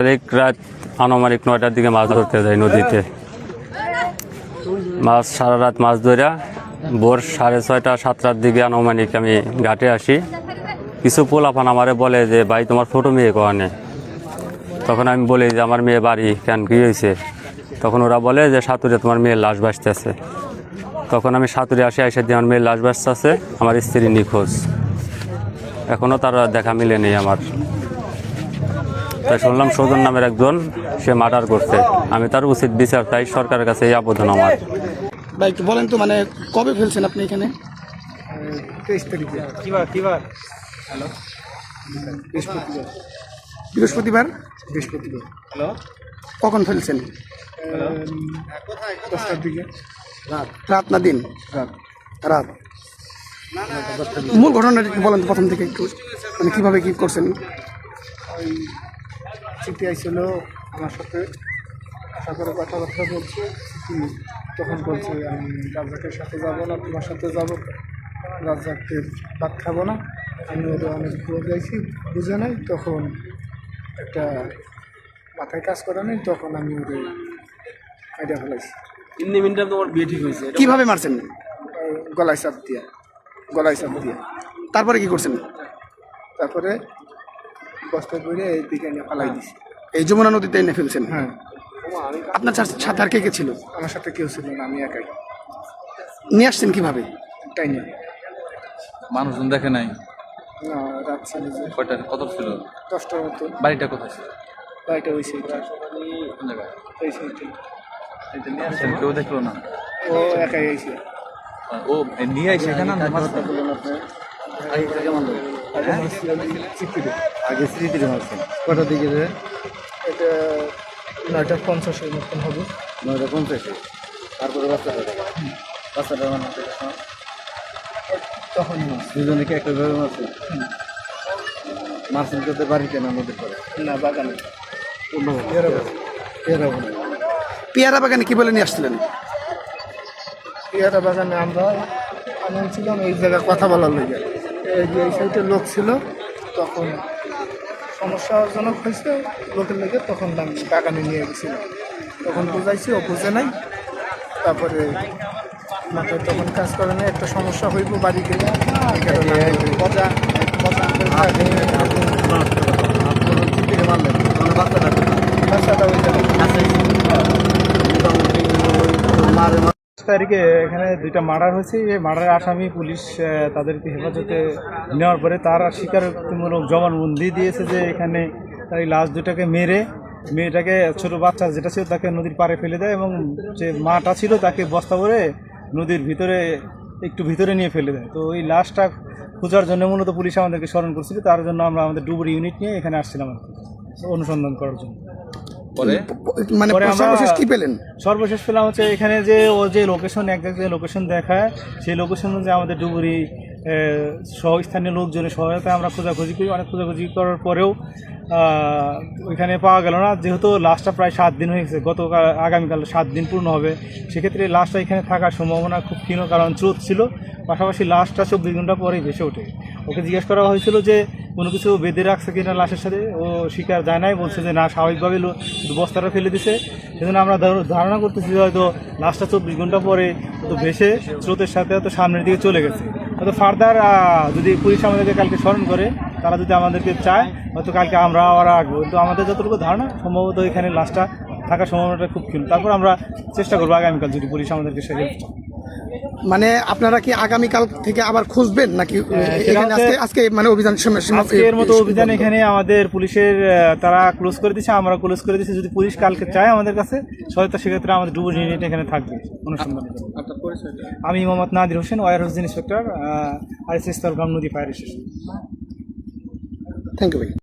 রাত আনুমানিক নয়টার দিকে মাছ ধরতে যাই নদীতে। মাছ সারা রাত মাছ ধরা ভোর সাড়ে ছয়টা, সাতটার দিকে আনুমানিক আমি ঘাটে আসি। কিছু পোলাপান আমারে বলে যে, ভাই, তোমার ছোটো মেয়ে কোয়ানে তখন আমি বলি যে, আমার মেয়ে বাড়ি কেন, কী হয়েছে তখন ওরা বলে যে, সাঁতুরে, তোমার মেয়ের লাশ বাঁচতেছে। তখন আমি সাঁতুরে আসি এসে দিয়ে, আমার মেয়ের লাশ বাঁচতেছে, আমার স্ত্রী নিখোঁজ। এখনও তার দেখা মিলে নেই আমার। তাই শুনলাম সৌজন নামের একজন সে মার্ডার করছে। আমি তার উচিত বিচার তাই সরকারের কাছে এই আবেদন আমার। ভাই একটু বলেন তো মানে কবে ফেলছেন আপনি এখানে? তেইশ তারিখে। কিবার কিবার? হ্যালো? বৃহস্পতিবার? বৃহস্পতিবার। বৃহস্পতিবার হ্যালো? কখন ফেলছেন? দশটার দিকে। রাত। রাত না দিন? রাত। রাত। মূল ঘটনাটা একটু বলেন প্রথম থেকে একটু মানে কীভাবে কী করছেন? চিঠি আইছিল আমার সাথে। আশা করে কথাবার্তা বলছে তখন বলছে আমি রাজ্জাকের সাথে যাব না তোমার সাথে যাব। রাজ্জাককে ভাত খাব না। আমি ওদের অনেক যাইছি বুঝে নাই। তখন একটা মাথায় কাজ করে নেই তখন আমি ওদের আইডিয়া ফেলাইছি। কীভাবে মারছেন? গলায় চাপ দিয়া গলায় চাপ দিয়া। তারপরে কি করছেন? তারপরে বস্তায় করে এই দিকে নিয়ে পালাই দিছি। এই যমুনা নদীতে এনে ফেলছেন? হ্যাঁ। আপনার সাথে- আর কে কে ছিল? আমার সাথে কেউ ছিল না আমি একাই। নিয়ে আসছেন কীভাবে? তাই না? মানুষজন দেখে নাই। না, রাত ছিল যে। কয়টা? কত ছিল? দশটার মতো। বাড়িটা কোথায় ছিল? বাড়িটা ওই সাইডে কোন জায়গায়? ওই সাইডে এটা নিয়ে আসছেন কেউ দেখল না? ও একাই আইছে। ও নিয়ে আসে এখানে না? মাছ চিত্রে আগে স্মৃতির মারছেন কটার দিকে যে এটা নয়টা পঞ্চাশের মতন হবে। নয়টা পঞ্চাশে। তারপরে বাচ্চাটা বাচ্চাটা মানে তখন মাছ দুজনে কি একটা ভাবে মারছে মারছেন তো বাড়িতে না নদীর পরে না বাগানে। পেয়ারা বাগানে। পেয়ারা বাগানে। কি বলে নিয়ে আসছিলেন? পেয়ারা বাগানে আমরা আনছিলাম এই জায়গায় কথা বলার লেগে এই যে এই সাইডে লোক ছিল তখন সমস্যাজনক হয়েছে, লোকের লেগে তখন আমি বাগানে নিয়ে গেছিলাম তখন বুঝাইছি, ও বুঝে নাই। তারপরে মাথায় তখন কাজ করে নাই, একটা সমস্যা হইব বাড়ি গেলে। তারিখে এখানে দুইটা মার্ডার হয়েছে। এই মার্ডারের আসামি পুলিশ তাদেরকে হেফাজতে নেওয়ার পরে তারা স্বীকারোক্তিমূলক জবানবন্দি দিয়েছে যে এখানে এই লাশ দুটাকে মেরে, মেয়েটাকে ছোট বাচ্চা যেটা ছিল তাকে নদীর পাড়ে ফেলে দেয় এবং যে মাটা ছিল তাকে বস্তা ভরে নদীর ভিতরে, একটু ভিতরে নিয়ে ফেলে দেয়। তো এই লাশটা খোঁজার জন্য মূলত পুলিশ আমাদেরকে স্মরণ করছিল, তার জন্য আমরা আমাদের ডুবুরি ইউনিট নিয়ে এখানে আসছিলাম অনুসন্ধান করার জন্য। পরে? মানে সর্বশেষ কি পেলেন? সর্বশেষ পেলাম হচ্ছে এখানে যে ও যে লোকেশন এক জায়গায় লোকেশন দেখায় সেই লোকেশন হচ্ছে আমাদের ডুবুরি স্থানীয় লোকজনের সহায়তায় আমরা খোঁজাখুঁজি করি। অনেক খোঁজাখুঁজি করার পরেও ওইখানে পাওয়া গেল না। যেহেতু লাশটা প্রায় সাত দিন হয়ে গেছে, গতকাল, আগামীকাল সাত দিন পূর্ণ হবে। সেক্ষেত্রে লাশটা এখানে থাকার সম্ভাবনা খুব ক্ষীণ, কারণ স্রোত ছিল। পাশাপাশি লাশটা চব্বিশ ঘণ্টা পরেই ভেসে ওঠে। ওকে জিজ্ঞেস করা হয়েছিল যে, কোনো কিছু বেঁধে রাখছে কিনা লাশের সাথে? ও স্বীকার যায় নাই বলছে যে, না, স্বাভাবিকভাবে বস্তাটা ফেলে দিছে। সেজন্য আমরা ধারণা করতেছি হয়তো লাশটা চব্বিশ ঘণ্টা পরে তো ভেসে স্রোতের সাথে হয়তো সামনের দিকে চলে গেছে। হয়তো ফার্দার যদি পুলিশ আমাদেরকে কালকে স্মরণ করে, তারা যদি আমাদেরকে চায়, হয়তো কালকে আমরা আবার আসব কিন্তু আমাদের যতটুকু ধারণা, সম্ভবত এখানে লাস্টটা থাকার সম্ভাবনাটা খুব ক্ষীণ তারপর আমরা চেষ্টা করব আগামীকাল যদি পুলিশ আমাদেরকে সে help চায়। মানে আপনারা কি আগামীকাল থেকে আবার খুঁজবেন নাকি এখানে আজকে আজকে মানে অভিযান আজকের মতো অভিযান এখানে আমাদের পুলিশের তারা ক্লোজ করে দিচ্ছে আমরা ক্লোজ করে দিচ্ছি যদি পুলিশ কালকে চায় আমাদের কাছে সহায়তা সেক্ষেত্রে আমাদের ডুবুর ইউনিট এখানে থাকবে অনুসন্ধানের জন্য আমি মোহাম্মদ নাদির হোসেন ওয়ার হোসেন ইন্সপেক্টর আর এস এস তরগ্রাম নদী ফায়ার স্টেশন। থ্যাংক ইউ ভাই।